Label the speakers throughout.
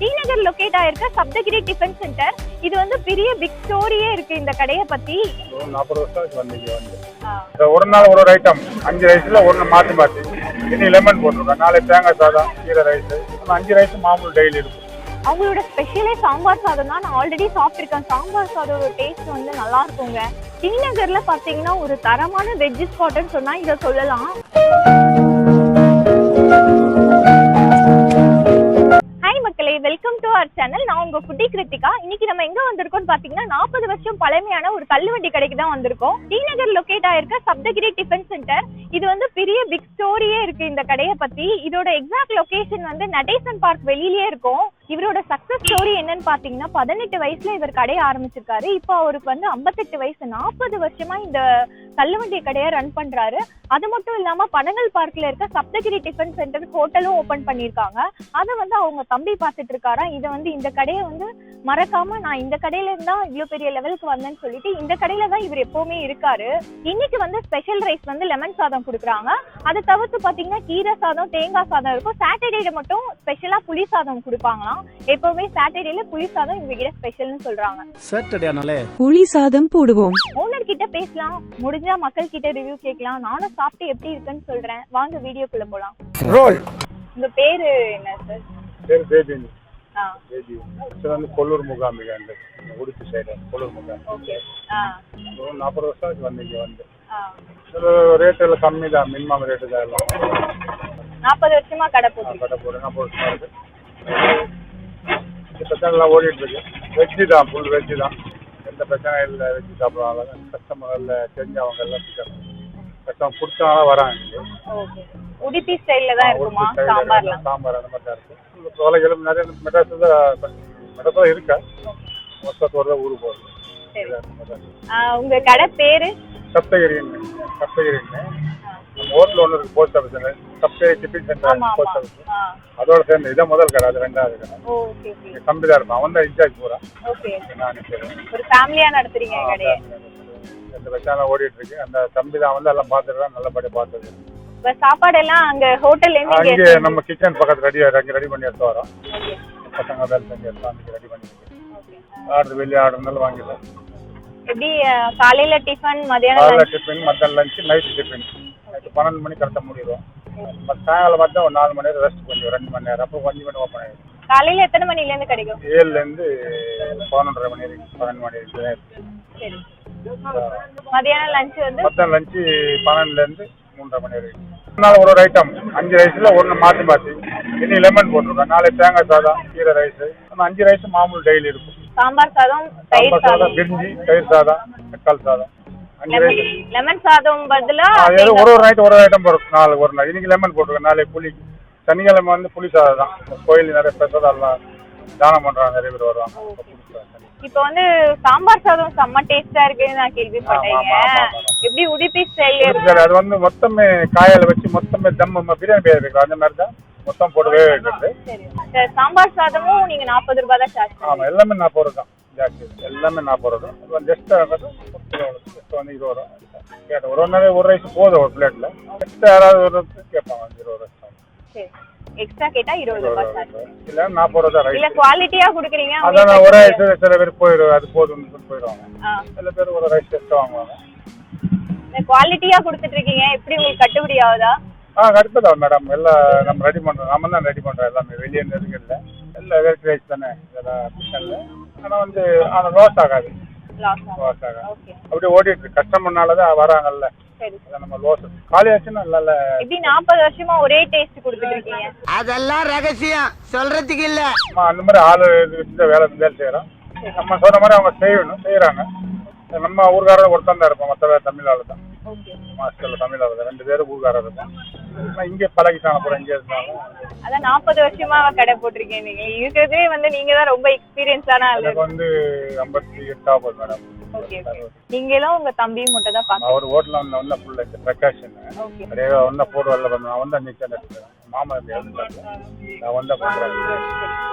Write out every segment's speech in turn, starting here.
Speaker 1: D நகர் locate ஆயிருக்க Saptagiri tiffin centre இது வந்து பெரிய பிக் ஸ்டோரியே இருக்கு இந்த கடையை பத்தி.
Speaker 2: ஒரு நாற்பது வருஷம் ஒரு நாள் ஒரு ஒரு ஐட்டம் அஞ்சு ரைஸில் ஒன்று மாற்றி மாற்றி இன்னி லெமன் போட்டிருக்கேன் நாளை தேங்காய் சாதம் கீரை ரைஸ் அஞ்சு ரைஸ் மாமூல் டெய்லி இருக்கும்.
Speaker 1: அவங்களோட ஸ்பெஷலே சாம்பார் சாதம் தான். நான் ஆல்ரெடி சாப்பிட்டிருக்கேன். சாம்பார் சாதம் டேஸ்ட் வந்து நல்லா இருக்குங்க. டி நகர்ல பாத்தீங்கன்னா ஒரு தரமான வெஜ் ஸ்பாட்னு சொன்னா இதை சொல்லலாம். Hi welcome to our channel நான் உங்க ஃபுட்டி கிருத்திகா. இன்னைக்கு நம்ம எங்க வந்திருக்கோம்னு பாத்தீங்கன்னா நாற்பது வருஷம் பழமையான ஒரு தள்ளுவண்டி கடைக்கு தான் வந்திருக்கோம். டிநகர் லொகேட் ஆயிருக்க சப்தகிரி டிஃபன் சென்டர் இது வந்து பெரிய பிக் ஸ்டோரியே இருக்கு இந்த கடையை பத்தி. இதோட எக்ஸாக்ட் லொகேஷன் வந்து நடேசன் பார்க் வெளியிலேயே இருக்கும். இவரோட சக்சஸ் ஸ்டோரி என்னன்னு பாத்தீங்கன்னா பதினெட்டு வயசுல இவர் கடையை ஆரம்பிச்சிருக்காரு. இப்போ அவருக்கு வந்து ஐம்பத்தெட்டு வயசு. நாற்பது வருஷமா இந்த தள்ளுவண்டி கடையை ரன் பண்றாரு. அது மட்டும் இல்லாம பனங்கல் பார்க்ல இருக்க சப்தகிரி டிஃபன் சென்டர் ஹோட்டலும் ஓபன் பண்ணிருக்காங்க அதை வந்து அவங்க தம்பி பார்த்துட்டு இருக்காரா? இதை வந்து இந்த கடையை வந்து மறக்காம நான் இந்த கடையில இருந்தா இவ்வளவு பெரிய லெவலுக்கு வந்தேன்னு சொல்லிட்டு இந்த கடையில தான் இவர் எப்பவுமே இருக்காரு. இன்னைக்கு வந்து ஸ்பெஷல் ரைஸ் வந்து லெமன் சாதம் கொடுக்குறாங்க. அதை தவிர்த்து பாத்தீங்கன்னா கீரை சாதம் தேங்காய் சாதம் இருக்கும். சாட்டர்டேல மட்டும் ஸ்பெஷலா புளி சாதம் கொடுப்பாங்களாம். எப்பவுமே சாட்டர்டேல புளி சாதம் இவங்க கிட்ட ஸ்பெஷல்னு சொல்றாங்க.
Speaker 3: சாட்டர்டேனாலே
Speaker 4: புளி சாதம் போடுவோம்.
Speaker 1: ஓனர் கிட்ட பேசலாம். முடிஞ்சா மக்கள் கிட்ட ரிவ்யூ கேட்கலாம். நானும் சாப்பிட்டு எப்படி இருக்குன்னு சொல்றேன். வாங்க வீடியோக்குள்ள போலாம்.
Speaker 2: ரோல்
Speaker 1: உங்க பேரு என்ன சார்
Speaker 2: பேர் பேபி இந்த உடுப்பி சைடு கொல்லூர் முகாம்.
Speaker 1: ஓகே. ஆ.
Speaker 2: ஒரு நாற்பது வருஷம் வந்து இங்கே வந்து.
Speaker 1: ஆ.
Speaker 2: ரேட் எல்லாம் கம்மி தான் மினிமம் ரேட்டு தான் எல்லாம்.
Speaker 1: நாற்பது வருஷமா கடை போட்டு
Speaker 2: கடை போட்டு நாற்பது வருஷமா இருக்கு. இந்த பிரச்சனை எல்லாம் ஓடிட்டு இருக்கு. வெஜ்ஜு தான் ஃபுல் வெஜ்ஜு தான். எந்த பிரச்சனையும் இல்லை வெஜ்ஜு சாப்பிடுவாங்க கஸ்டமர்ல தெரிஞ்சவங்க எல்லாம் கஸ்டமர் பிடிச்சவங்க வராங்க
Speaker 1: உடுப்பி ஸ்டைல்ல தான் இருக்குமா? சாம்பார்லாம்.
Speaker 2: சாம்பார் அந்த மாதிரி தான் இருக்கு. தொலைகளும் நிறைய மெட்ராஸ் தான் மெட்ராஸ் தான் இருக்கா? மொத்தத்தோட தான் ஊருக்கு
Speaker 1: ஆ, உங்க கடை பேரு?
Speaker 2: சப்தகிரின்னு. சப்தகிரின்னு. நம்ம ஹோட்டல் ஒன்று இருக்கு post office Saptagiri tiffin center post office. அதோட சேர்ந்து இதான் முதல் கடை அது ரெண்டாவது கடை. தம்பி தான் இருப்பான். அவன் தான் இன்சார்ஜ்
Speaker 1: ஓகே.
Speaker 2: நான்
Speaker 1: ஒரு ஃபேமிலியா நடத்துறீங்க கடையை?
Speaker 2: இந்த பிரச்சனை ஓடிட்டு இருக்கு. அந்த தம்பி தான் வந்து எல்லாம் பார்த்துட்டு நல்லபடியாக பார்த்தது
Speaker 1: இப்ப சாப்பாடு எல்லாம் அங்க ஹோட்டல்ல இருந்து இங்க
Speaker 2: அங்கே நம்ம கிச்சன் பக்கத்து ரெடி அங்கே ரெடி பண்ணி எடுத்து வரோம். பசங்க வேலை செஞ்சு எடுத்து அன்றைக்கி ரெடி பண்ணி ஆர்டர் வெளியே ஆர்டர் இருந்தாலும் வாங்கிடலாம்
Speaker 1: எப்படி காலையில டிஃபன் மதியானம் lunch?
Speaker 2: டிஃபின் மத்தியானம் லஞ்சு நைட்டு டிஃபின் நைட்டு பன்னெண்டு மணி கரெக்டாக முடிடுவோம் மற்ற சாயங்காலம் பார்த்தா ஒரு நாலு மணி நேரம் ரெஸ்ட் கொஞ்சம் ரெண்டு மணி நேரம். அப்புறம் கொஞ்சம் மணி ஓப்பன் ஆகிடும்
Speaker 1: காலையில எத்தனை மணில இருந்து கிடைக்கும்?
Speaker 2: ஏழுலேருந்து பதினொன்றரை மணி வரைக்கும் பன்னெண்டு மணி வரைக்கும்.
Speaker 1: மதியானம் லஞ்ச் வந்து?
Speaker 2: மத்தியானம் லஞ்சு பன்னெண்டுலேருந்து மூன்றரை மணி வரைக்கும். நாள் ஒரு ஒரு ஐட்டம் அஞ்சு ரைஸில் ஒன்று மாற்றி மாற்றி இன்னி லெமன் போட்டிருக்கேன் நாளை தேங்காய் சாதம் கீரை ரைஸ் ஆனால் அஞ்சு ரைஸ் மாமூல் டெய்லி இருக்கும்.
Speaker 1: சாம்பார் சாதம் தயிர்
Speaker 2: சாதம் பிரிஞ்சி தயிர் சாதம் தக்காளி சாதம். அஞ்சு ரைஸ்
Speaker 1: லெமன் சாதம் பதிலா
Speaker 2: அது ஒரு ஒரு நைட் ஒரு ஒரு ஐட்டம் போடும் நாலு ஒரு நாள். இன்னைக்கு லெமன் போட்டுருக்கேன் நாளைக்கு புளி. சனிக்கிழமை வந்து புளி சாதம் தான். கோயில் நிறைய பிரசாதம் தானம் பண்ணுறாங்க நிறைய பேர் வருவாங்க.
Speaker 1: இப்போ வந்து சாம்பார் சாதம் செம்ம டேஸ்டா இருக்குன்னு நான் கேள்விப்பட்டேங்க
Speaker 2: ஆமா, ஆமா, ஆமா, ஆமா.
Speaker 1: எப்படி உடுப்பி ஸ்டைல்
Speaker 2: சாதம் அது வந்து மொத்தமே காயால வச்சு மொத்தமே தம் பிரியாணி பேர் இருக்கு. அந்த மாதிரி தான் மொத்தம் போட்டு வேக வைக்கிறது
Speaker 1: சரி. சாம்பார் சாதமும் நீங்க நாற்பது ரூபாய் தான் சார்ஜ்
Speaker 2: ஆமாம் எல்லாமே நாற்பது ரூபா தான் எல்லாமே நாற்பது ரூபா ஜஸ்ட் ஜஸ்ட் வந்து இருபது ரூபா ஒரு ஒரு ரைஸ் போதும் ஒரு பிளேட்டில் எக்ஸ்ட்ரா யாராவது ஒரு கேட்பாங்க இருபது ரைஸ்
Speaker 1: சரி. எக்ஸ்ட்ரா கேட்டா இருபது ரூபாய்
Speaker 2: இல்லை நாற்பது ரூபா தான்
Speaker 1: இல்ல குவாலிட்டியா குடுக்குறீங்க
Speaker 2: அதான் ஒரே சில சில பேர் போயிடும் அது போதும்னு சொல்லி போயிடுவாங்க. சில பேர் ஒரு ரைஸ் எக்ஸ்ட்ரா வாங்குவாங்க.
Speaker 1: குவாலிட்டியா குடுத்துட்டு இருக்கீங்க எப்படி உங்களுக்கு கட்டுப்படி ஆகுதா?
Speaker 2: ஆ கரெக்டு மேடம் எல்லாம் நம்ம ரெடி பண்ணுறோம் நம்ம தான் ரெடி பண்ணுறோம் எல்லாமே வெளியே இருந்து இல்லை எல்லாம் வெரைட்டி ரைஸ் தானே இதெல்லாம் ஆனால் வந்து ஆனால் லாஸ் ஆகாது.
Speaker 1: லாஸ்
Speaker 2: ஆகாது. அப்படியே ஓடிட்டு கஸ்டமர்னால தான் வராங்கல்ல.
Speaker 1: சரி
Speaker 2: நம்ம லோஸ் காலி ஆச்சுன்னா
Speaker 1: எப்படி நாற்பது வருஷமா ஒரே டேஸ்ட் கொடுத்துட்டு இருக்கீங்க
Speaker 3: அதெல்லாம் ரகசியம். சொல்றதுக்கு இல்ல.
Speaker 2: நம்ம அந்த மாதிரி ஆள் இது வச்சு தான் வேலை வேலை செய்கிறோம் நம்ம சொன்ன மாதிரி அவங்க செய்யணும் செய்கிறாங்க நம்ம ஊர்காரர் ஒருத்தன் தான் இருப்போம் மற்ற பேர் தமிழ் ஆள் தான்.
Speaker 1: ஓகே.
Speaker 2: மாஸ்டரில் தமிழ் ஆள் தான். ரெண்டு பேரும் ஊர்காரர் ஆனால் இங்கே பழகிட்டாங்க அப்புறம் இங்கே இருந்தாலும்.
Speaker 1: அதான் நாற்பது வருஷமா கடை போட்டிருக்கீங்க நீங்க. இருக்கிறதே வந்து நீங்க தான் ரொம்ப எக்ஸ்பீரியன்ஸான ஆளு.
Speaker 2: வந்து ஐம்பத்தி எட்டு ஆகுது மேடம்.
Speaker 1: ஓகே நீங்களும் உங்க தம்பியும் மட்டும் தான் பாக்க
Speaker 2: அவர் ஹோட்டலில் வந்து அப்படியே ஒன்றும் போட்டு வரல பண்ண நான் வந்து எடுத்துக்கிறேன் மாமா நான் வந்து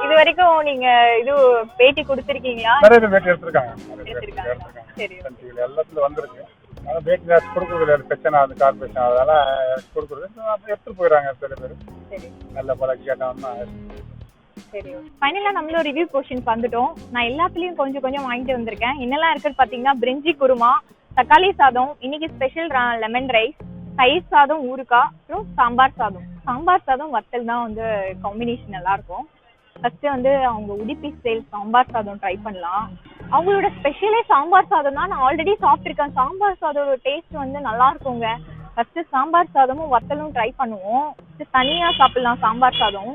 Speaker 1: இது வரைக்கும் நீங்க இது பேட்டி கொடுத்திருக்கீங்களா?
Speaker 2: நிறைய பேட்டி எடுத்திருக்காங்க.
Speaker 1: சரி
Speaker 2: எல்லாத்துலையும் வந்திருக்கு. ஆனால் பேட்டி நேரத்து கொடுக்குறது பிரச்சனை அது கார்பரேஷன் எனக்கு கொடுக்குறது. எடுத்துட்டு போயிடறாங்க சில பேர். நல்ல பழகி கேட்டாங்கன்னா
Speaker 1: சரி ஃபைனலா நம்மளும் ரிவ்யூ போர்ஷன் வந்துட்டோம். நான் எல்லாத்துலயும் கொஞ்சம் கொஞ்சம் வாங்கிட்டு வந்திருக்கேன். என்னெல்லாம் இருக்குன்னு பாத்தீங்கன்னா பிரிஞ்சி குருமா தக்காளி சாதம் இன்னைக்கு ஸ்பெஷல் லெமன் ரைஸ் தயிர் சாதம் ஊறுகாய் அப்புறம் சாம்பார் சாதம். சாம்பார் சாதம் வத்தல் தான் வந்து காம்பினேஷன் நல்லா இருக்கும். ஃபர்ஸ்ட் வந்து அவங்க உடுப்பி ஸ்டைல் சாம்பார் சாதம் ட்ரை பண்ணலாம். அவங்களோட ஸ்பெஷலே சாம்பார் சாதம் தான் நான் ஆல்ரெடி சாப்பிட்ருக்கேன் சாம்பார் சாதம் டேஸ்ட் வந்து நல்லா இருக்குங்க. ஃபர்ஸ்ட் சாம்பார் சாதமும் வத்தலும் ட்ரை பண்ணுவோம். First தனியா சாப்பிடலாம் சாம்பார் சாதம்.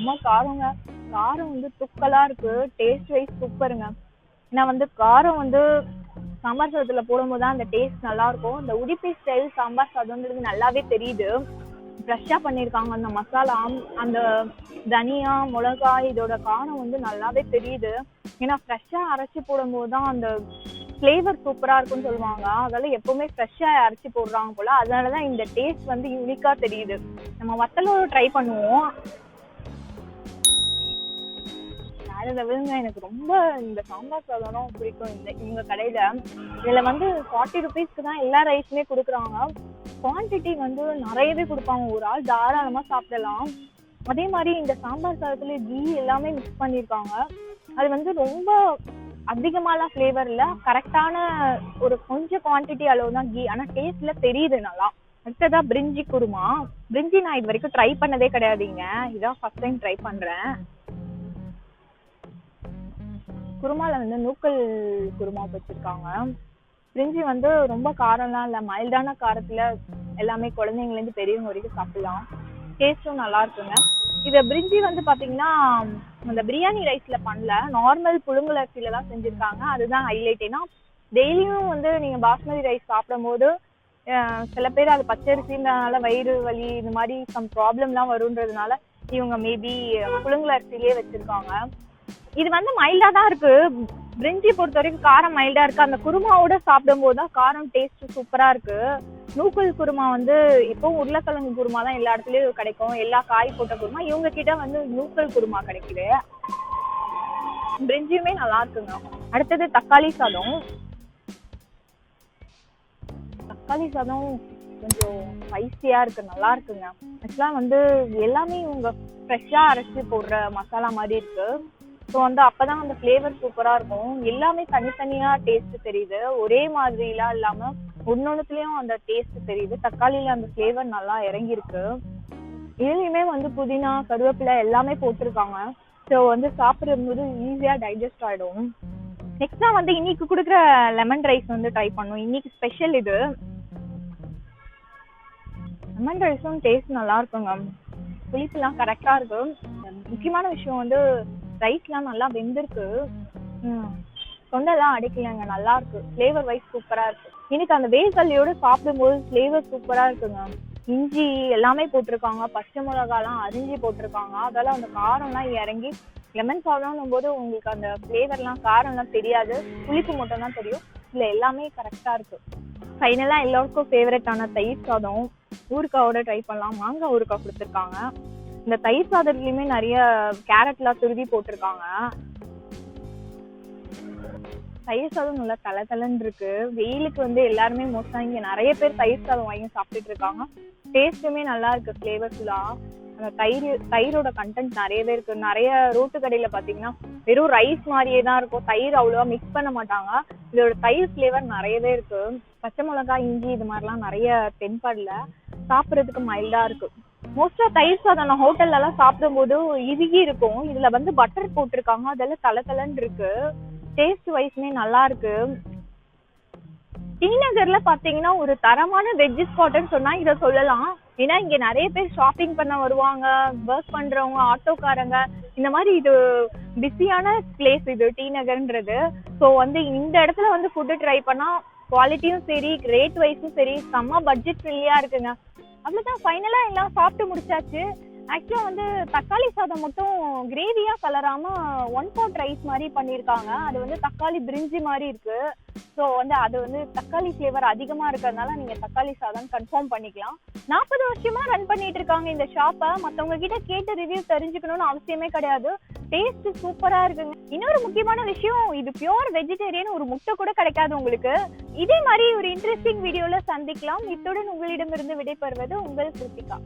Speaker 1: ரொம்ப காரங்க காரம் வந்து துக்கலா இருக்கு. டேஸ்ட் வைஸ் சூப்பருங்க நான் வந்து காரம் வந்து சாம்பார் சாதத்துல போடும்போது தான் அந்த டேஸ்ட் நல்லா இருக்கும். இந்த உடுப்பி ஸ்டைல் சாம்பார் சாதம்ன்றது நல்லாவே தெரியுது. ஃப்ரெஷ்ஷாக பண்ணியிருக்காங்க அந்த மசாலா அந்த தனியா மிளகாய் இதோட காரம் வந்து நல்லாவே தெரியுது. ஏன்னா ஃப்ரெஷ்ஷாக அரைச்சி போடும்போது தான் அந்த ஃப்ளேவர் சூப்பராக இருக்கும்னு சொல்லுவாங்க. அதெல்லாம் எப்பவுமே ஃப்ரெஷ்ஷாக அரைச்சி போடுறாங்க போல. அதனால தான் இந்த டேஸ்ட் வந்து யூனிக்காக தெரியுது. நம்ம வத்தலும் ட்ரை பண்ணுவோம். அதில் விழுங்க எனக்கு ரொம்ப இந்த சாம்பார் சாதம் பிடிக்கும். இந்த இவங்க கடையில இதுல வந்து ஃபார்ட்டி ருபீஸ்க்கு தான் எல்லா ரைஸுமே கொடுக்குறாங்க. குவான்டிட்டி வந்து நிறையவே கொடுப்பாங்க. ஒரு ஆள் தாராளமா சாப்பிடலாம். அதே மாதிரி இந்த சாம்பார் சாதத்துல கீ எல்லாமே மிக்ஸ் பண்ணியிருக்காங்க அது வந்து ரொம்ப அதிகமாலாம் ஃப்ளேவர் இல்லை. கரெக்டான ஒரு கொஞ்சம் குவான்டிட்டி அளவு தான் கீ ஆனால் டேஸ்ட்ல தெரியுது நல்லா. அடுத்ததா பிரிஞ்சி குருமா. பிரிஞ்சி நான் இது வரைக்கும் ட்ரை பண்ணதே கிடையாதுங்க. இதான் ஃபர்ஸ்ட் டைம் ட்ரை பண்றேன். குருமால வந்து நூக்கல் குருமா வச்சிருக்காங்க. பிரிஞ்சி வந்து ரொம்ப காரம்லாம் இல்லை. மைல்டான காரத்துல எல்லாமே குழந்தைங்கலேருந்து பெரியவங்க வரைக்கும் சாப்பிடலாம். டேஸ்ட்டும் நல்லா இருக்குங்க. இதை பிரிஞ்சி வந்து பார்த்தீங்கன்னா அந்த பிரியாணி ரைஸ்ல பண்ணல. நார்மல் புழுங்கல் அரிசியில தான் செஞ்சுருக்காங்க. அதுதான் ஹைலைட் ஏன்னா டெய்லியும் வந்து நீங்க பாஸ்மதி ரைஸ் சாப்பிடும்போது சில பேர் அது பச்சரிசின்றதுனால வயிறு வலி இந்த மாதிரி சம் ப்ராப்ளம்லாம் வருன்றதுனால இவங்க மேபி புழுங்கல் அரிசிலேயே வச்சிருக்காங்க. இது வந்து மைல்டா தான் இருக்கு. பிரிஞ்சி பொறுத்த வரைக்கும் காரம் மைல்டா இருக்கு. அந்த குருமாவோட சாப்பிடும்போது தான் காரம் டேஸ்ட் சூப்பரா இருக்கு. நூக்கல் குருமா வந்து இப்போ உருளைக்கிழங்கு குருமா தான் எல்லா இடத்துலயும் கிடைக்கும். எல்லா காய் போட்ட குருமா இவங்க கிட்ட வந்து நூக்கல் குருமா கிடைக்குது. பிரிஞ்சியுமே நல்லா இருக்குங்க. அடுத்தது தக்காளி சாதம். தக்காளி சாதம் கொஞ்சம் ஸ்பைசியா இருக்கு. நல்லா இருக்குங்க. ஆக்சுவலா வந்து எல்லாமே இவங்க ஃப்ரெஷ்ஷா அரைச்சு போடுற மசாலா மாதிரி இருக்கு. ஸோ வந்து அப்பதான் அந்த ஃப்ளேவர் சூப்பரா இருக்கும். எல்லாமே தனித்தனியா டேஸ்ட் தெரியுது. ஒரே மாதிரிலாம் இல்லாம ஒன்னொன்னுத்துலயும் அந்த டேஸ்ட் தெரியுது. தக்காளியில அந்த ஃப்ளேவர் நல்லா இறங்கியிருக்கு. இதுலயுமே வந்து புதினா கருவேப்பிலை எல்லாமே போட்டிருக்காங்க. ஸோ வந்து சாப்பிடும்போது ஈஸியா டைஜஸ்ட் ஆயிடும். நான் வந்து இன்னைக்கு கொடுக்குற லெமன் ரைஸ் வந்து ட்ரை பண்ணும். இன்னைக்கு ஸ்பெஷல் இது. லெமன் ரைஸும் டேஸ்ட் நல்லா இருக்குங்க. புளிப்புலாம் கரெக்டா இருக்கும் முக்கியமான விஷயம் வந்து ரைஸ்லாம் நல்லா வெந்திருக்கு. தொண்டெல்லாம் அடைக்கலங்க நல்லா இருக்கு. ஃப்ளேவர் வைஸ் சூப்பரா இருக்கு. எனக்கு அந்த வேர்க்கல்லியோட சாப்பிடும்போது ஃப்ளேவர் சூப்பரா இருக்குங்க. இஞ்சி எல்லாமே போட்டிருக்காங்க. பச்சை மிளகாலாம் அரிஞ்சி போட்டிருக்காங்க. அதெல்லாம் அந்த காரம்லாம் இறங்கி லெமன் சாதம்னும் போது உங்களுக்கு அந்த ஃப்ளேவர்லாம் காரம்லாம் தெரியாது. புளிப்பு மட்டும் தான் தெரியும். இல்லை எல்லாமே கரெக்டாக இருக்கு. ஃபைனலாக எல்லாருக்கும் ஃபேவரட்டான தயிர் சாதம் ஊறுகாவோட ட்ரை பண்ணலாம். மாங்காய் ஊறுக்காய் கொடுத்துருக்காங்க. இந்த தயிர் சாதத்துலயுமே நிறைய கேரட்லாம் துருவி போட்டிருக்காங்க. தயிர் சாதம் நல்லா தலை தலைன்னு இருக்கு. வெயிலுக்கு வந்து எல்லாருமே மோஸ்டா இங்க நிறைய பேர் தயிர் சாதம் வாங்கி சாப்பிட்டுட்டு இருக்காங்க. டேஸ்ட்டுமே நல்லா இருக்கு ஃப்ளேவர்ஃபுல்லா அந்த தயிர் தயிரோட கண்டென்ட் நிறையவே இருக்கு. நிறைய ரோட்டு கடையில பாத்தீங்கன்னா வெறும் ரைஸ் மாதிரியே தான் இருக்கும். தயிர் அவ்வளவா மிக்ஸ் பண்ண மாட்டாங்க. இதோட தயிர் ஃப்ளேவர் நிறையவே இருக்கு. பச்சை மிளகாய் இஞ்சி இது மாதிரிலாம் நிறைய தென்படல. சாப்பிட்றதுக்கு மைல்டா இருக்கு. மோஸ்டா தயிர் சாதம் நான் ஹோட்டல்ல எல்லாம் சாப்பிடும்போது இறுகி இருக்கும். இதுல வந்து பட்டர் போட்டிருக்காங்க. அதெல்லாம் தலை தலைன்னு இருக்கு. டேஸ்ட் வைஸ்மே நல்லா இருக்கு. ஸ்ரீநகர்ல பாத்தீங்கன்னா ஒரு தரமான வெஜ் ஸ்பாட்னு சொன்னா இதை சொல்லலாம். ஏன்னா இங்க நிறைய பேர் ஷாப்பிங் பண்ண வருவாங்க ஒர்க் பண்றவங்க ஆட்டோக்காரங்க. இந்த மாதிரி இது பிஸியான பிளேஸ் இது டி நகர்ன்றது ஸோ வந்து இந்த இடத்துல வந்து ஃபுட்டு ட்ரை பண்ணா குவாலிட்டியும் சரி ரேட் வைஸும் சரி செம்ம பட்ஜெட் ஃப்ரீயா இருக்குங்க. அவ்வளவுதான். ஃபைனலா எல்லாம் சாப்பிட்டு முடிச்சாச்சு. ஆக்சுவலா வந்து தக்காளி சாதம் மட்டும் கிரேவியா கலராம ஒன் பாட் ரைஸ் மாதிரி பண்ணியிருக்காங்க. அது வந்து தக்காளி பிரிஞ்சி மாதிரி இருக்கு. ஸோ வந்து அது வந்து தக்காளி ஃப்ளேவர் அதிகமா இருக்கிறதுனால நீங்க தக்காளி சாதம் கன்ஃபார்ம் பண்ணிக்கலாம். நாற்பது வருஷமா ரன் பண்ணிட்டு இருக்காங்க இந்த ஷாப்பை மத்தவங்க கிட்ட கேட்டு ரிவ்யூ தெரிஞ்சுக்கணும்னு அவசியமே கிடையாது. டேஸ்ட் சூப்பரா இருக்குங்க. இன்னொரு முக்கியமான விஷயம் இது பியோர் வெஜிடேரியன் ஒரு முட்டை கூட கிடைக்காது உங்களுக்கு. இதே மாதிரி ஒரு இன்ட்ரெஸ்டிங் வீடியோல சந்திக்கலாம். இத்துடன் உங்களிடமிருந்து விடைபெறுவது உங்கள் கிருத்திகா.